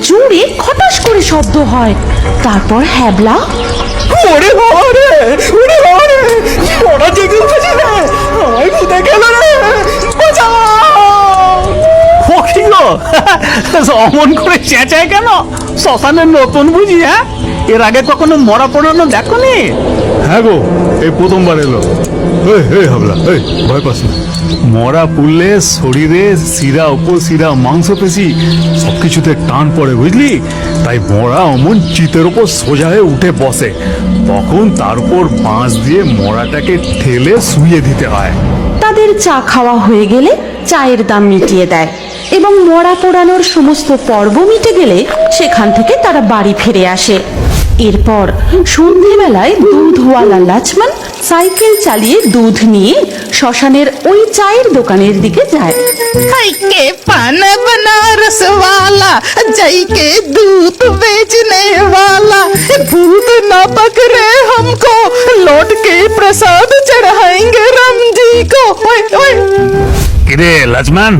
জোরে খটাস করে শব্দ হয়। তারপর হ্যাবলা, ওরে বাবা রে ওরে বাবা রে জেগে উঠেছে রে। আমায় গেল রে। বাঁচাও কি গো অমন করে চেঁচায় কেন? শ্মশানের নতুন বুঝি হ্যাঁ? এর আগে কখনো মরা পড়ানো দেখনি? হ্যাঁ গো এই প্রথমবার এলো। হাবলা ভয় পাস না। মরা পুড়লে শরীরে শিরা উপশিরা মাংসপেশি সবকিছুতে টান পড়ে বুঝলি? তাই মরা অমন চিতের ওপর সোজা হয়ে উঠে বসে। তখন তার উপর বাঁশ দিয়ে মরাটাকে ঠেলে শুয়ে দিতে হয়। তাদের চা খাওয়া হয়ে গেলে চায়ের দাম মিটিয়ে দেয়। এবং মরা পোড়ানোর সমস্ত পর্ব মিটে গেলে সেখান থেকে তারা বাড়ি ফিরে আসে এরপর সন্ধেবেলায় দুধওয়ালা লাচমান সাইকেল চালিয়ে দুধ নিয়ে শ্মশানের ওই চায়ের দোকানের দিকে যায় हाय के पान बनारस वाला जई के दूध बेचने वाला भूत न पकड़े हमको लौट के प्रसाद चढ़ाएंगे राम जी को ओए ओए কিরে লক্ষ্মণ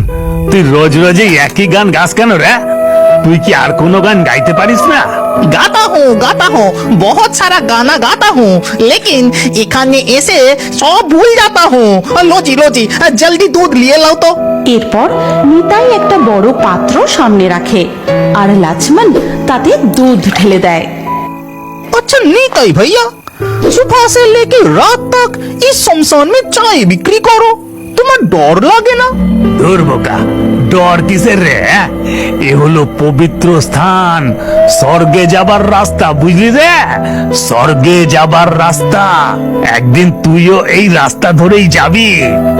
তুই রোজ রোজই একই গান গাস কেন রে তুই কি আর কোনো গান গাইতে পারিস না गाता हूँ गाता हूँ बहुत सारा गाना गाता हूँ लेकिन इखाने ऐसे सब भूल जाता हूँ लोजी लोजी जल्दी दूध लिए लाओ तो এরপর নিতাই একটা বড় পাত্র সামনে রাখে আর লাচমান তাতে দুধ ঢেলে দেয় अच्छा नहीं कही भैया सुबह से लेके रात तक इस शमशान में चाय बिक्री करो তোমার ডর লাগে না? দূর বোকা ডর কিসের রে হ্যাঁ? এ হলো পবিত্র স্থান। স্বর্গে যাবার রাস্তা বুঝলি রে? স্বর্গে যাবার রাস্তা। একদিন তুইও এই রাস্তা ধরেই যাবি।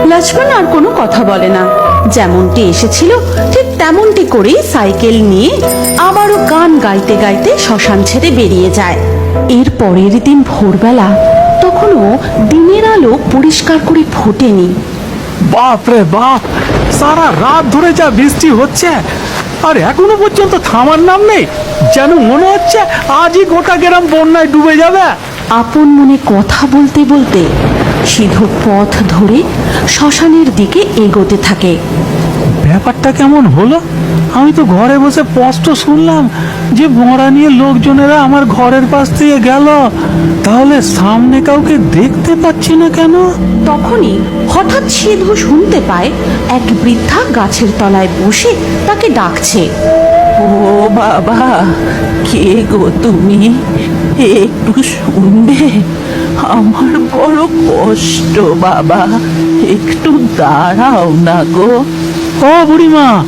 লক্ষ্মণ আর কোনো কথা বলে না। যেমনটি এসেছিল ঠিক তেমনটি করেই সাইকেল নিয়ে আবারও গান গাইতে গাইতে শ্মশান ছেড়ে বেরিয়ে যায়। এর পরের দিন ভোরবেলা তখনও দিনের আলো পরিষ্কার করে ফোটেনি। বাপ রে বাপ, সারা রাত ধরে যা বৃষ্টি হচ্ছে, আর এখনও পর্যন্ত থামার নাম নেই, যেন মনে হচ্ছে আজই গোটা গ্রাম বন্যায় ডুবে যাবে। আপন মনে কথা বলতে বলতে সিধু পথ ধরে শ্মশানের দিকে এগোতে থাকে। ব্যাপারটা কেমন হলো? আমি তো ঘরে বসে স্পষ্ট শুনলাম যে মরা নিয়ে লোকজনেরা আমার ঘরের পাশ দিয়ে গেল। তাহলে সামনে কাউকে দেখতে পাচ্ছি না কেন? তখনই হঠাৎ সিধু শুনতে পায় এক বৃদ্ধা গাছের তলায় বসে তাকে ডাকছে। ও বাবা কে গো তুমি? একটু শুনবে। আমার বড় কষ্ট বাবা। একটু দাঁড়াও না গো। ও বুড়িমা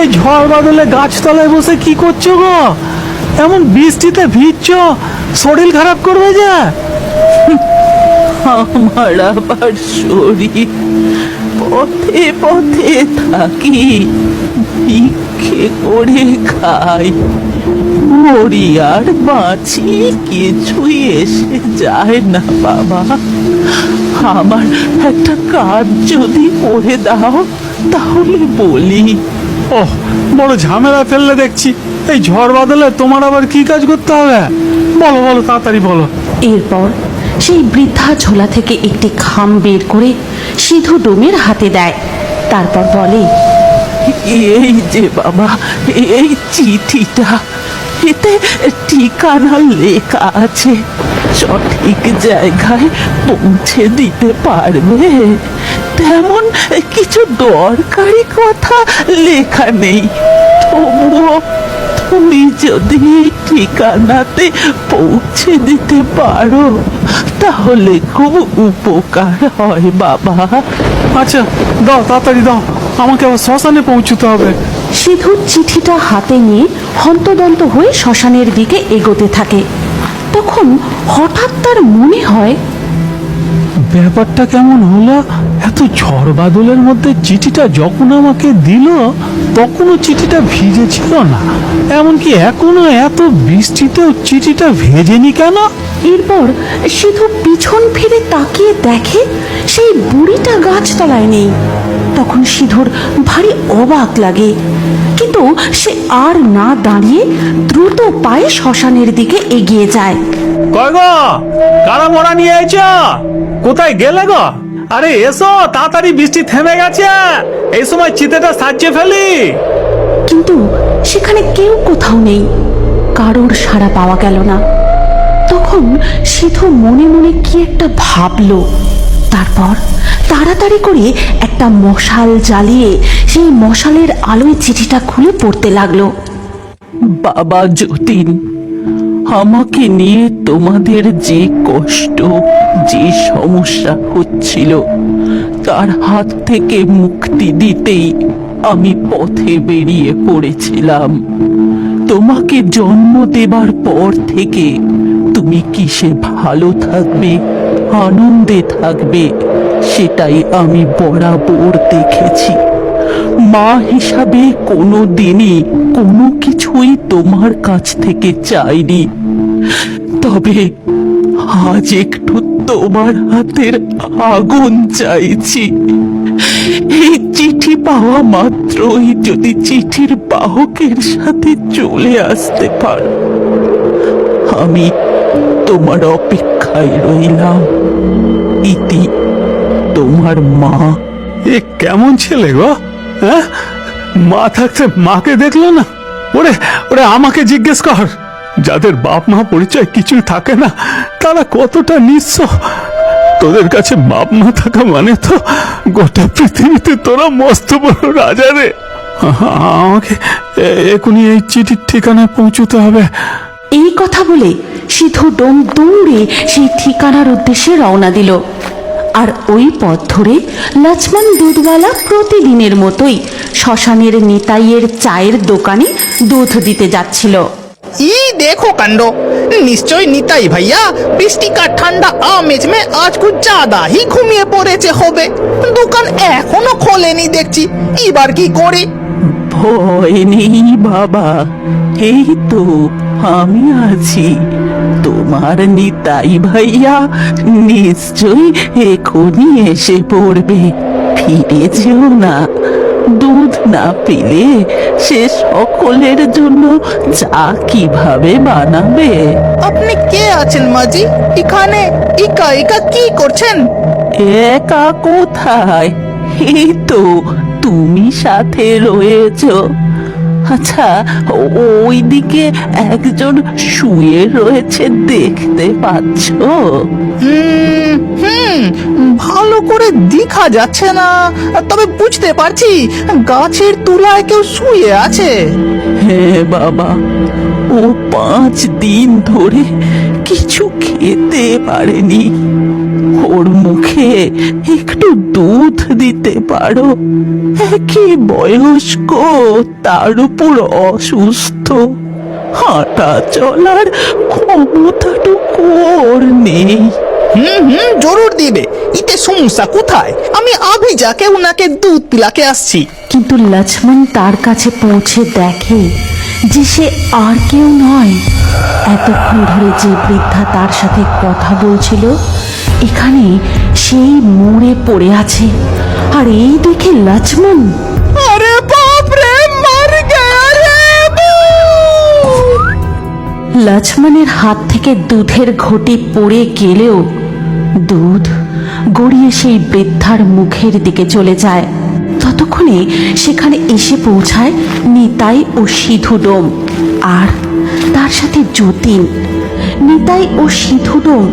এই ঝড় বাদলে গাছতলায় বসে কি করছ গো? এমন বৃষ্টিতে ভিজছ শরীর খারাপ করবে যে? আমার আবার শরীর পথে পথে থাকি। ভিক্ষে করে খাই। মরি আর বাঁচি কিছুই এসে যায় না বাবা। আমার একটা কাজ যদি করে দাও তাহলে বলি। ও বড় ঝামেলা ফেললে দেখছি। এই ঝড় বাদলে তোমার আবার কি কাজ করতে হবে? বলো বলো তাড়াতাড়ি বলো। এরপর সেই বৃদ্ধা ঝোলা থেকে একটি খাম বের করে সিধু ডোমের হাতে দেয়। তারপর বলে এই যে বাবা, এই চিঠিটা, এতে ঠিকানা লেখা আছে। সঠিক জায়গায় পৌঁছে দিতে পারবে। তেমন কিছু দরকারি কথা লেখা নেই। তবুও তুমি যদি ঠিকানাতে পৌঁছে দিতে পারো তাহলে খুব উপকার হয় বাবা। আচ্ছা দাও তাড়াতাড়ি দাও। আমাকে আবার শ্মশানে পৌঁছতে হবে। সিধু চিঠিটা হাতে নিয়ে হন্তদন্ত হয়ে শ্মশানের দিকে এগোতে থাকে। তখন হঠাৎ তার মনে হয় ব্যাপারটা কেমন হলো? এত ঝড় বাদলের মধ্যে চিঠিটা যখন আমাকে দিল তখনও চিঠিটা ভিজে ছিল না। এমনকি এখনও এত বৃষ্টিতেও চিঠিটা ভেজেনি কেন? এরপর সিধু পিছন ফিরে তাকিয়ে দেখে সেই বুড়িটা গাছতলায় নেই। তখন সিধুর ভারী অবাক লাগে। কিন্তু সে আর না দাঁড়িয়ে দ্রুত পায়ে শ্মশানের দিকে এগিয়ে যায়। কয় গো? কারা মরা নিয়ে আইছ কোথায় গেলে গো? আরে এসো তাড়াতাড়ি বৃষ্টি থেমে গেছে। এই সময় চিতেটা সাজিয়ে ফেলি। কিন্তু সেখানে কেউ কোথাও নেই। কারোর সাড়া পাওয়া গেল না। তখন সিধু মনে মনে কি একটা ভাবলো। তারপর তাড়াতাড়ি করে একটা মশাল জ্বালিয়ে সেই মশালের আলোয় চিঠিটা খুলে পড়তে লাগল। বাবা যতীন আমাকে নিয়ে তোমাদের যে কষ্ট যে সমস্যা হচ্ছিল, তার হাত থেকে মুক্তি দিতেই আমি পথে বেরিয়ে পড়েছিলাম। তোমাকে জন্ম দেবার পর থেকে তুমি কিসে ভালো থাকবে, আনন্দে থাকবে, সেটাই আমি বরাবর দেখেছি। মা হিসাবে কোনো দিনই কোনো কিছুই তোমার কাছ থেকে চাইনি। তবে আজ একটু তোমার হাতের আগুন চাইছি। এই চিঠি পাওয়া মাত্রই যদি চিঠির বাহকের সাথে চলে আসতে পারো। আমি তোমার অপেক্ষায় রইলাম। ইতি, তোমার মা। এ কেমন ছেলে গো হ্যাঁ? মা থাকতে মাকে দেখল না? ওরে ওরে আমাকে জিজ্ঞেস কর। যাদের বাপ মা পরিচয় কিছুই থাকে না, তারা কতটা নিঃস্ব? তোদের কাছে বাপ মা থাকা মানে তো গোটা পৃথিবীতে তোরা মস্ত বড় রাজা রে। আমাকে এখনই এই চিঠির ঠিকানায় পৌঁছতে হবে। এই কথা বলে সিধু ডোম দৌড়ে সেই ঠিকানার উদ্দেশ্যে রওনা দিল। আর ওই পথ ধরে লক্ষ্মণ দুধওয়ালা প্রতিদিনের মতোই শ্মশানের নিতাইয়ের চায়ের দোকানে দুধ দিতে যাচ্ছিল। ই দেখো कंडो নিশ্চয় নিতাই ভাইয়া বৃষ্টি কার ঠান্ডা আমেজ মে আজ খুব জাদা হি ঘুমিয়ে পড়েছে হবে দোকান এখনও খোলেনি দেখছি এবার কি করি ভয় নেই বাবা এই তো আমি আছি তোমার নিতাই ভাইয়া নিশ্চয় এখনই এসে পড়বে ফিরে যেও না দুধ না পেলে সে সকলের জন্য চা কীভাবে বানাবে? আপনি কে আছেন মাজি এখানে একা একা কি করছেন? একা কোথায়? এই তো তুমি সাথে রয়েছ। আচ্ছা ওইদিকে একজন শুয়ে রয়েছে দেখতে পাচ্ছ? হুম ভালো করে দেখা যাচ্ছে না। তবে বুঝতে পারছি, গাছের তুলায় কেউ শুয়ে আছে। হ্যাঁ বাবা, ও পাঁচ দিন ধরে কিছু খেতে পারেনি। ওর মুখে একটু দুধ দিতে পারো। একই বয়স্ক, তার উপর অসুস্থ। হাঁটা চলার ক্ষমতাটুকু ওর নেই। হুম হুম জরুর দিবে। ইতে সমস্যা কোথায়? আমি আভি যাকে উনাকে দুধ পিলাকে আসছি। কিন্তু লক্ষ্মণ তার কাছে পৌঁছে দেখে যে সে আর কেউ নয়। এতক্ষণ ধরে যে বৃদ্ধা তার সাথে কথা বলছিল এখানে সেই মোড়ে পড়ে আছে। আর এই দেখে লক্ষ্মণ আরে বাপ রে মার লক্ষ্মণের হাত থেকে দুধের ঘটি পড়ে গেলেও দুধ গড়িয়ে সেই বৃদ্ধার মুখের দিকে চলে যায়। ততক্ষণে সেখানে এসে পৌঁছায় নিতাই ও সিধু ডোম। আর তার সাথে যতীন। নিতাই ও সিধু ডোম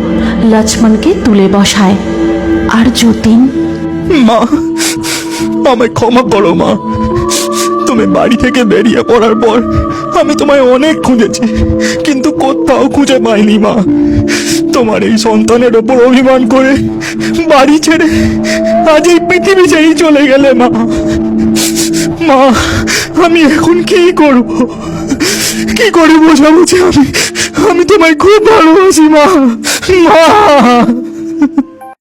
লক্ষ্মণকে তুলে বসায়। আর যতীন মা, আমায় ক্ষমা করো মা। তুমি বাড়ি থেকে বেরিয়ে পড়ার পর আমি তোমায় অনেক খুঁজেছি, কিন্তু কোথাও খুঁজে পাইনি মা। তোমার এই সন্তানের ওপর অভিমান করে বাড়ি ছেড়ে আজ এই পৃথিবী ছেড়েই চলে গেলে মা। মা, আমি এখন কি করব? কি করে বোঝাবো যে আমি আমি তোমায় খুব ভালোবাসি, মা। মা!